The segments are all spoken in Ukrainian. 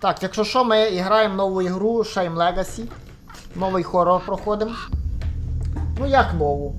Так, якщо що, ми граємо нову ігру Shame Legacy. Новий хорор проходимо. Ну як нову?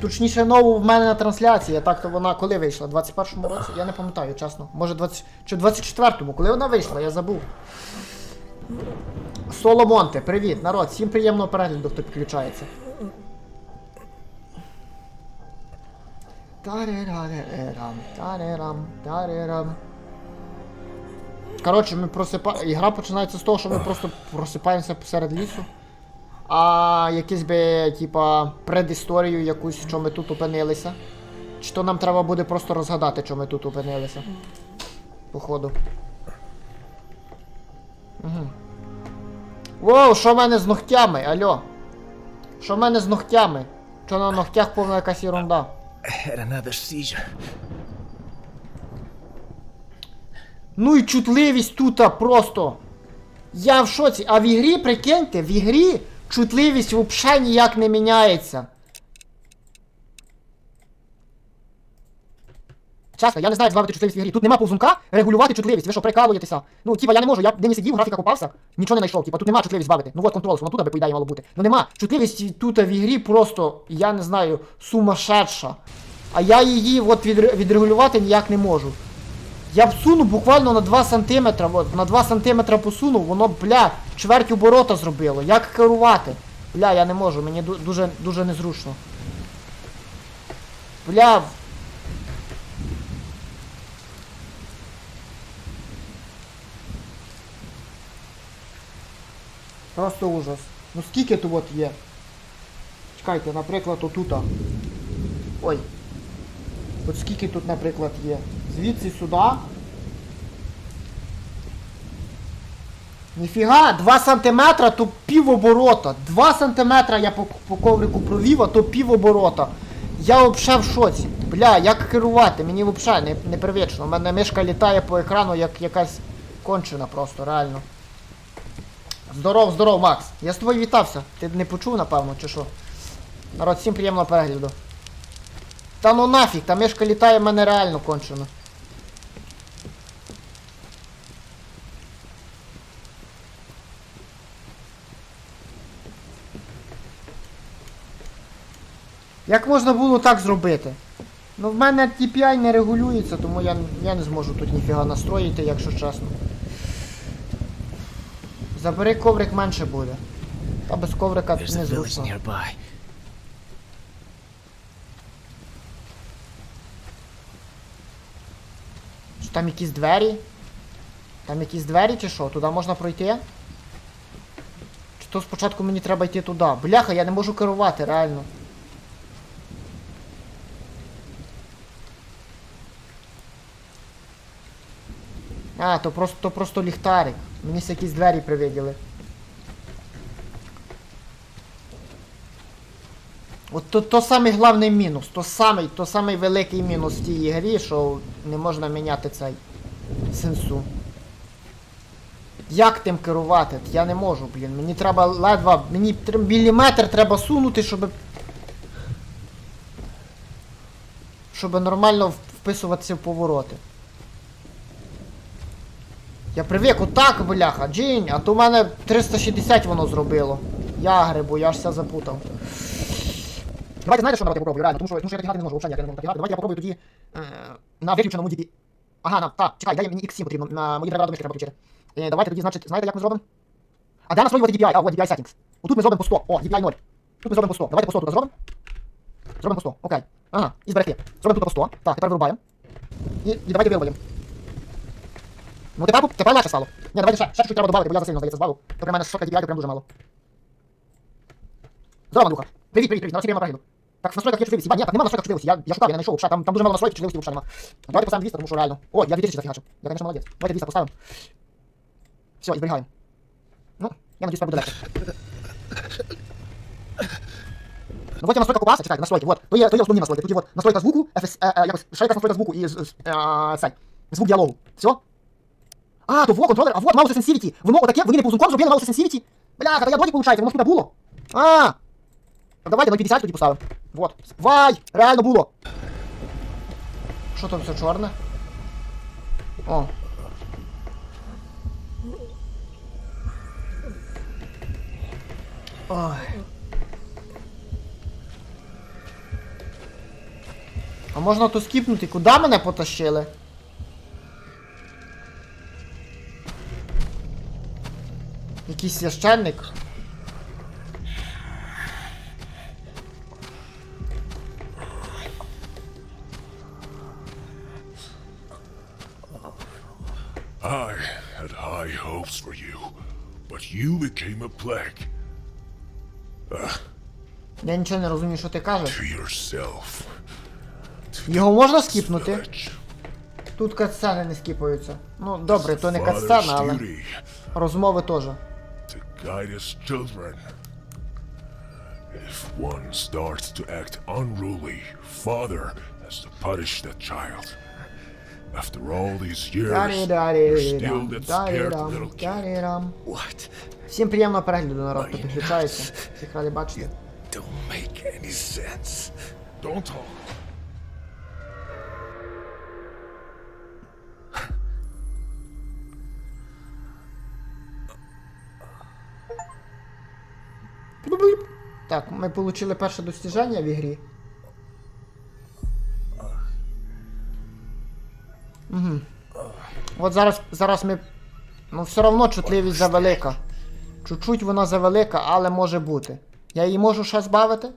Точніше, нову в мене на трансляції, так то вона коли вийшла? У 21-му році? Я не пам'ятаю, чесно. Може 20... чи 24-му, коли вона вийшла, я забув. Соло Монте, привіт, народ, всім приємного перегляду, хто підключається. Тарерарерам, тарерам, тарерам. Коротше, ми просипа... Ігра починається з того, що ми просто просипаємося посеред лісу. А якісь би, типа, предісторію якусь, що ми тут опинилися. Чи то нам треба буде просто розгадати, що ми тут опинилися. Походу. Угу. Воу, що в мене з ногтями? Алло. Що в мене з ногтями? Що на ногтях повна якась ерунда? Another seizure. Ну і чутливість тут просто. Я в шоці. А в ігрі, прикиньте, в ігрі чутливість взагалі ніяк не міняється. Чесно, я не знаю, як збавити чутливість в ігрі. Тут нема повзунка регулювати чутливість. Ви що, прикалуєтеся? Ну, типа, я не можу, я де не сидів, графіка купався, нічого не знайшов. Типа, тут нема чутливість збавити. Ну от контрол, воно тут би, по ідеї мало бути. Ну нема. Чутливість тут в ігрі просто, я не знаю, сумасшедша. А я її от відрегулювати ніяк не можу. Я всуну буквально на 2 сантиметра, от, на 2 сантиметра посунув, воно, бля, чверть оборота зробило. Як керувати? Бля, я не можу, мені дуже, дуже незручно. Бля. Просто ужас. Ну скільки тут от є? Чекайте, наприклад, отута. Ой. От скільки тут, наприклад, є? Звідси сюди. Ніфіга, 2 сантиметра то пів оборота. 2 сантиметра я по, по коврику провів, а то пів оборота. Я взагалі в шоці. Бля, як керувати? Мені взагалі не, непривично. У мене мишка літає по екрану як якась кончена просто, реально. Здоров, здоров, Макс. Я з тобою вітався. Ти не почув, напевно, чи що? Народ, всім приємного перегляду. Та ну нафіг, та мишка літає в мене реально кончено. Як можна було так зробити? Ну в мене TPI не регулюється, тому я, я не зможу тут ніфіга настроїти, якщо чесно. Забери коврик менше буде. Та без коврика village незручно. nearby. Чи там якісь двері? Там якісь двері чи що? Туди можна пройти? Чи то спочатку мені треба йти туди? Бляха, я не можу керувати, реально. А, то просто, то просто ліхтарик. Мені якісь двері привиділи. От то, то самий головний мінус, то самий, то самий великий мінус в тій грі, що не можна міняти цей сенсу. Як тим керувати? Я не можу, блін. Мені треба ледве, мені міліметр треба сунути, щоб. Щоб нормально вписуватися в повороти. Я привик отак, бляха, джинь, а то в мене 360 воно зробило. Я грибу, я ж все запутав. Давайте знаєте, що народ я попробую, реально, тому що, тому що я так грати не можу, взагалі я не можу так грати. Давайте я попробую тоді е, на виключеному DP. Ага, на, так, чекай, дай мені X7 потрібно, на мої драйвера до треба включити. Е, давайте тоді, значить, знаєте, як ми зробимо? А де настраювати DPI? А, от DPI settings. Отут ми зробимо по 100. О, DPI 0. Тут ми зробимо по 100. Давайте по 100 тут зробимо. Зробимо по 100. Окей. Ага, і зберегти. Зробимо тут по 100. Так, тепер вирубаємо. І, і давайте вирубаємо. Ну тепер, тепер легше стало. Ні, давайте ще, ще чуть треба додати, бо я засильно, здається, збавив. То при мене шока DPI, то прям дуже мало. Здорово, Андрюха. Привіт, привіт, привіт, на приємно перегляду. Так, в настройках є чутливість. Єба, ні, так нема настройках чутливості. Я, я шукав, я не знайшов. Ще, там, там дуже мало настройки, чутливості взагалі нема. Давайте поставимо 200, тому що реально. О, я 2000 зафігачив. Я, конечно, молодець. Давайте 200 поставимо. Все, і. Ну, я надіюсь, буде легше. Ну, вот я настройка купаса, чекайте, настройки, вот. То є, то є основні настройки. Тут вот настройка звуку, FS, е, е, якось, настройка звуку і е, цей, звук діалогу. Все? А, то во, контролер, а вот mouse sensitivity. Воно отаке, вони не повзунком зробили mouse sensitivity. Бляха, та я доді виходить, воно ж туди було. А, Давайте ну, 0,50 тоді поставимо. Вот. Вай! Реально було! Що там все чорне? О. Ой. А можна то скіпнути? Куди мене потащили? Якийсь священник? I had high hopes for you, but you became a plague Uh, Я нічого не розумію, що ти кажеш. to yourself. Його можна скіпнути? Village. Тут катсцени не скіпаються. Ну, добре, то не Father's катсцена, але duty розмови теж. to guide his children. If one starts to act unruly, father has to punish that child. After all these years, you're still that scared little kid. What? Всім приємного перегляду, народ, хто підключається. Всіх раді бачити. Don't make any sense. Don't talk. Так, ми отримали перше достіження в ігрі. Угу. От зараз, зараз ми. Ну, все одно чутливість завелика. Чуть-чуть вона завелика, але може бути. Я її можу ще збавити?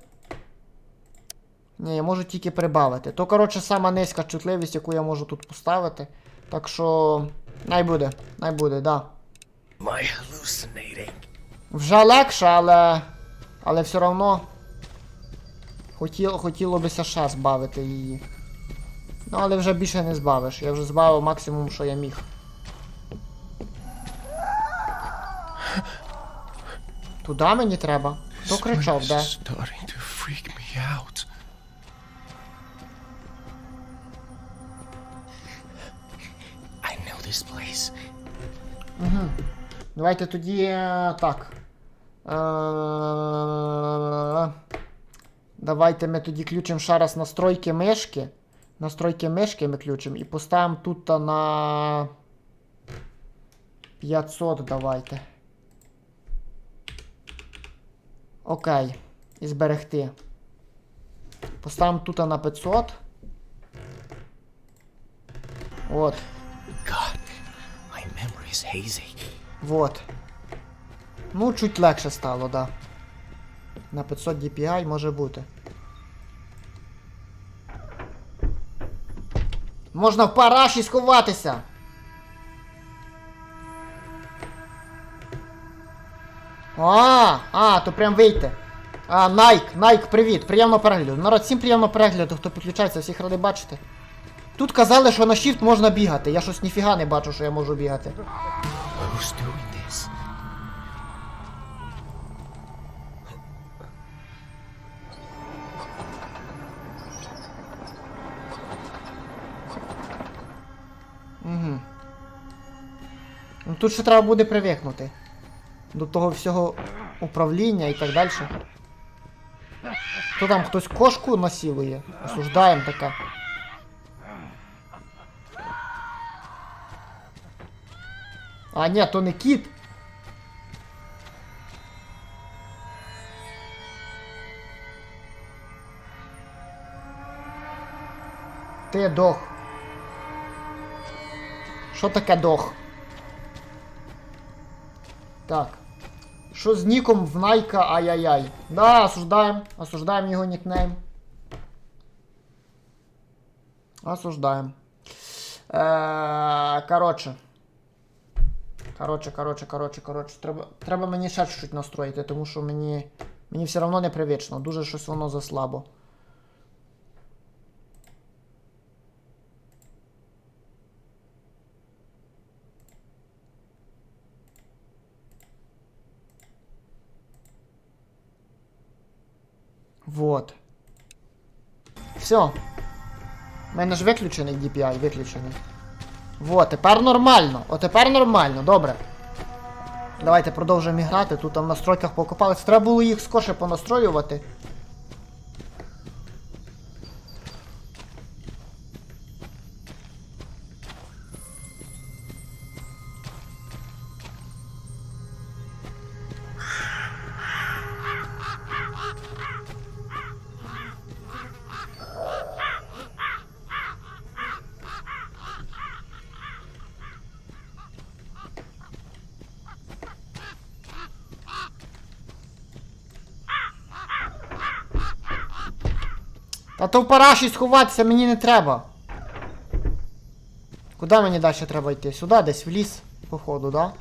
Ні, я можу тільки прибавити. То, коротше, сама низька чутливість, яку я можу тут поставити. Так що. Най буде, най буде, да. My hallucinating. Вже легше, але. Але все одно. Хотіло, хотіло бися ще збавити її. Ну, але вже більше не збавиш. Я вже збавив максимум, що я міг. Туди мені треба. Хто кричав, де? Place. Давайте тоді е, так. Е, Давайте ми тоді включимо ще раз настройки мишки. Настройки мишки ми включимо і поставимо тут на 500 давайте. Окей. І зберегти. Поставимо тут на 500. От. God, my memory is hazy. Вот. Ну, чуть легше стало, да. На 500 DPI може бути. Можна в параші сховатися. А, а, то прям вийти. А, Найк, Найк, привіт, Приємно перегляду. Народ, всім приємно перегляду, хто підключається, всіх радий бачити. Тут казали, що на shift можна бігати. Я щось ніфіга не бачу, що я можу бігати. Ну тут ще треба буде привикнути. До того всього управління і так далі. Хто там хтось кошку насілує? Осуждаємо таке. А, ні, то не кіт. Ти дох. Що таке дох? Так. Що з ніком в Найка ай-яй-яй? Да, осуждаем. Осуждаем його нікнейм. Осуждаем. Е, коротше. Коротше, коротше, коротше, коротше. Треба, треба мені ще чуть-чуть настроїти, тому що мені. Мені все одно непривично. Дуже щось воно заслабо. Вот. Все. У мене ж виключений DPI, виключений. Вот, тепер нормально. О, тепер нормально, добре. Давайте продовжуємо грати. Тут там в настройках покопались. Треба було їх скоше понастроювати. Та то в параші сховатися мені не треба. Куди мені далі треба йти? Сюди, десь в ліс, походу, да?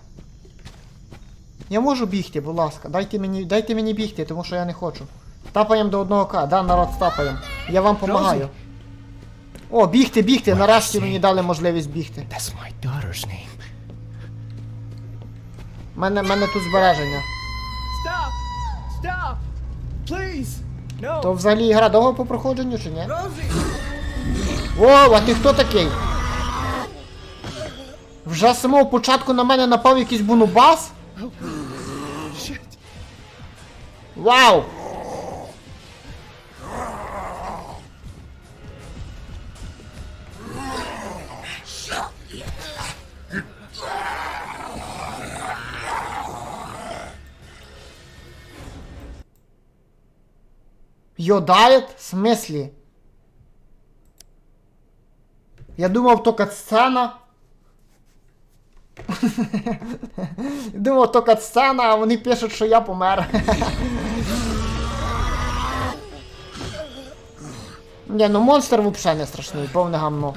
Я можу бігти, будь ласка. Дайте мені, дайте мені бігти, тому що я не хочу. Тапаємо до одного К, да, народ стапаємо. Я вам помагаю. О, бігти, бігти, нарешті мені дали можливість бігти. That's my daughter's name. Мене, мене тут збереження. Stop! Stop! Please! То взагалі гра довго по проходженню чи ні? Воу, а ти хто такий? Вже з самого початку на мене напав якийсь бунубас? Вау! Йодает? В смислі? Я думав, то катсцена. Думав, то катсцена, а вони пишуть, що я помер. Ні, ну монстр взагалі не страшний, повне гамно.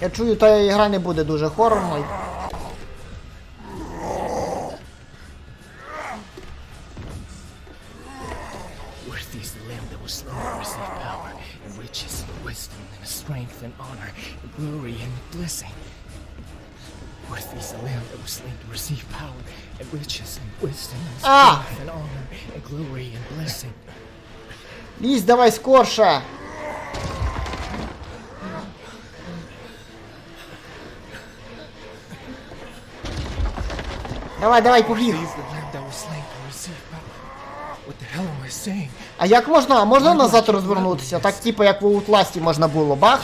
Я чую, та ігра не буде дуже хорорною. Worthy's the lamb that was slain to receive power, and riches, and wisdom, and strength, and honor, and glory, and blessing. Worthy's the lamb that was slain to receive power, and riches, and wisdom, and Ah! strength, and honor, and glory, and blessing. Лізь, давай скорше! Давай, давай, побіг. He's the lamb that was slain to receive power. What the hell am I saying? А як можна? А можна назад розвернутися? Так, типу, як в Outlast можна було, бах?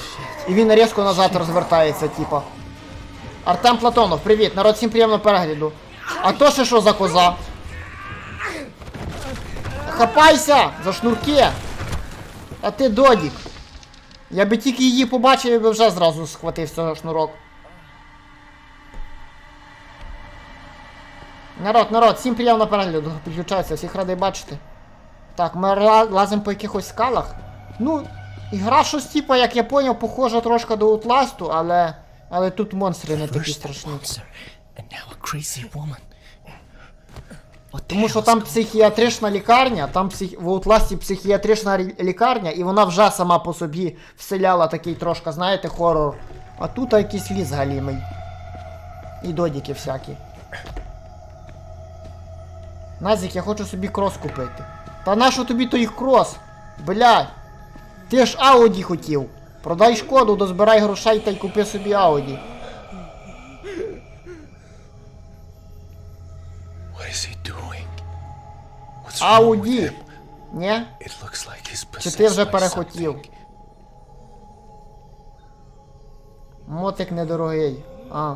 І він різко назад розвертається, типу. Артем Платонов, привіт, народ, всім приємного перегляду. А то ще що за коза? Хапайся! За шнурки! А ти додік. Я би тільки її побачив, я би вже зразу схватився за шнурок. Народ, народ, всім приємного перегляду, підключаються, всіх радий бачити. Так, ми лазимо по якихось скалах. Ну, ігра щось типа, як я поняв, похожа трошки до Outlast, але. Але тут монстри не такі страшні. Тому що там психіатрична лікарня, там псих... в Outlast психіатрична лікарня, і вона вже сама по собі вселяла такий трошки, знаєте, хорор. А тут якийсь ліс галімий. І додіки всякі. Назік, я хочу собі крос купити. Та нащо тобі той крос? Блядь. Ти ж Ауді хотів. Продай шкоду, дозбирай грошей та й купи собі Ауді. Ауді. Ні? Чи ти вже перехотів? Мотик недорогий. А.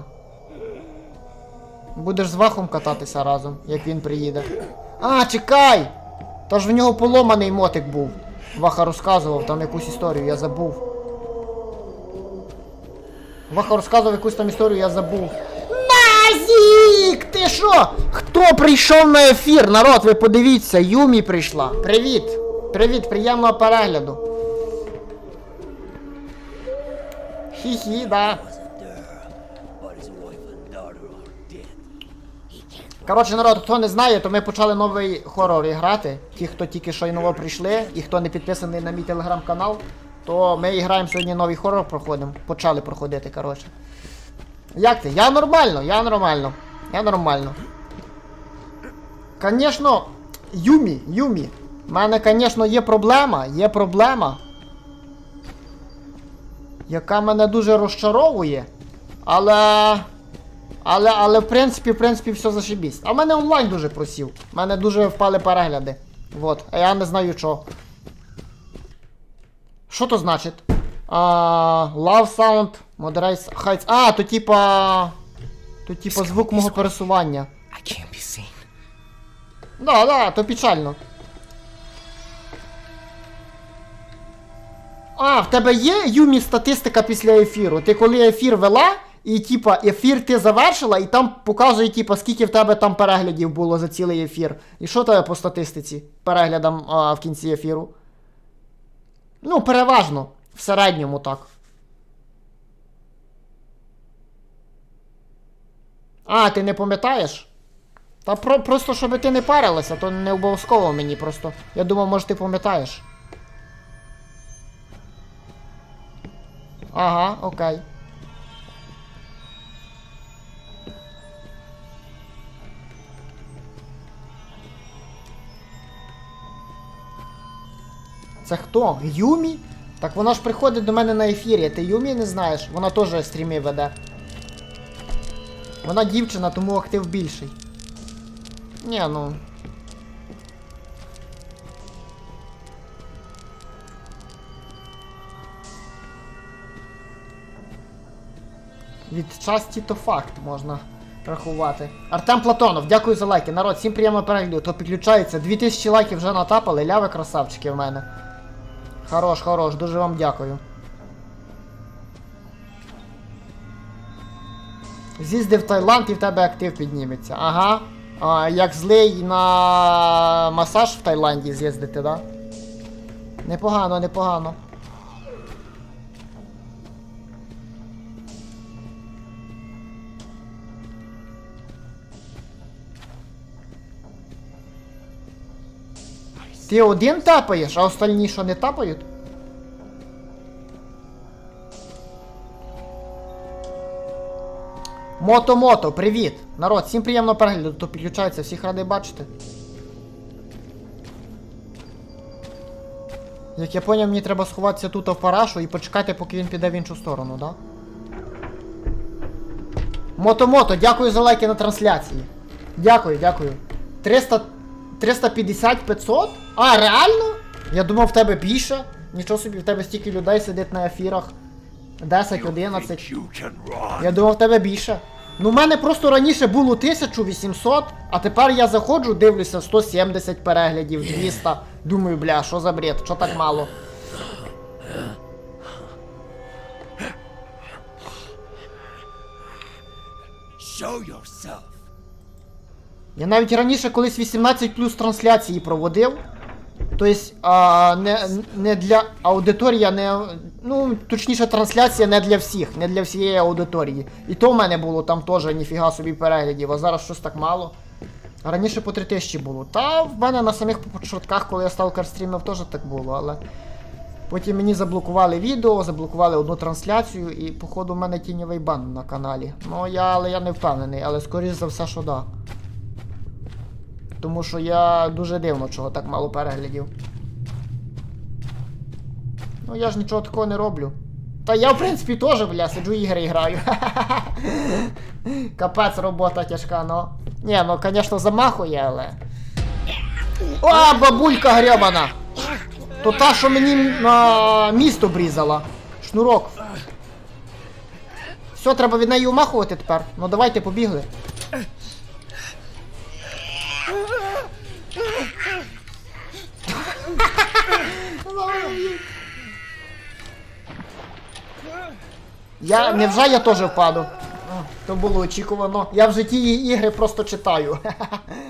Будеш з вахом кататися разом, як він приїде. А, чекай! Та ж в нього поломаний мотик був. Ваха розказував там якусь історію, я забув. Ваха розказував якусь там історію, я забув. Назік! Ти що? Хто прийшов на ефір? Народ, ви подивіться, Юмі прийшла. Привіт! Привіт, приємного перегляду. Хі-хі, да. Коротше, народ, хто не знає, то ми почали новий хорор грати. Ті, хто тільки що й прийшли, і хто не підписаний на мій телеграм-канал, то ми граємо сьогодні новий хорор проходимо. Почали проходити, коротше. Як ти? Я нормально, я нормально. Я нормально. Конечно, Юмі, Юмі. У мене, звісно, є проблема, є проблема. Яка мене дуже розчаровує. Але. Але, але в принципі, в принципі, все зашибісь. А в мене онлайн дуже просів. У мене дуже впали перегляди. Вот. А я не знаю що. Що то значить? А, love sound, moderate heights. А, то типа. То типа звук мого пересування. I can't be seen. Да, да, то печально. А, в тебе є Юмі статистика після ефіру. Ти коли ефір вела, і типа ефір ти завершила, і там показує, типа, скільки в тебе там переглядів було за цілий ефір. І що тебе по статистиці переглядам а, в кінці ефіру? Ну, переважно, в середньому так. А, ти не пам'ятаєш? Та про, просто щоб ти не парилася, то не обов'язково мені просто. Я думав, може ти пам'ятаєш. Ага, окей. Це хто? Юмі? Так вона ж приходить до мене на ефірі, ти Юмі не знаєш? Вона теж стріми веде. Вона дівчина, тому актив більший. Ні, ну. Від часті то факт можна рахувати. Артем Платонов, дякую за лайки. Народ, всім приємного перегляду. То підключається. 2000 лайків вже натапали, ляви красавчики в мене. Хорош, хорош, дуже вам дякую. З'їзди в Таїланд і в тебе актив підніметься. Ага. А, як злий на масаж в Таїланді з'їздити, да? Непогано, непогано. Ти один тапаєш, а остальні що не тапають? Мото-мото, привіт! Народ, всім приємного перегляду, то підключається, всіх радий бачити. Як я поняв, мені треба сховатися тут в парашу і почекати, поки він піде в іншу сторону, да? Мото-мото, дякую за лайки на трансляції. Дякую, дякую. 300... 350 500? А, реально? Я думав, в тебе більше. Нічого собі, в тебе стільки людей сидить на ефірах. 10, 11. You can run. Я думав, в тебе більше. Ну, в мене просто раніше було 1800, а тепер я заходжу, дивлюся 170 переглядів, 200. Думаю, бля, що за бред, що так мало? Show yourself. Я навіть раніше колись 18 плюс трансляції проводив. Тобто, а, не, не для аудиторія, не. Ну, точніше, трансляція не для всіх, не для всієї аудиторії. І то в мене було там теж ніфіга собі переглядів, а зараз щось так мало. Раніше по 3000 було. Та в мене на самих початках, коли я сталкер стрімив, теж так було, але. Потім мені заблокували відео, заблокували одну трансляцію, і, походу, в мене тіньовий бан на каналі. Ну, я, але я не впевнений, але скоріш за все, що да. Тому що я дуже дивно, чого так мало переглядів. Ну я ж нічого такого не роблю. Та я в принципі теж, бля, сиджу ігри і граю. Капець робота тяжка, ну. Ні, ну звісно, замахує, але. О, бабулька гребана! То та, що мені на місто брізала. Шнурок. Все, треба від неї умахувати тепер. Ну давайте побігли. Я невже я теж впаду? То було очікувано. Я в житті ігри просто читаю.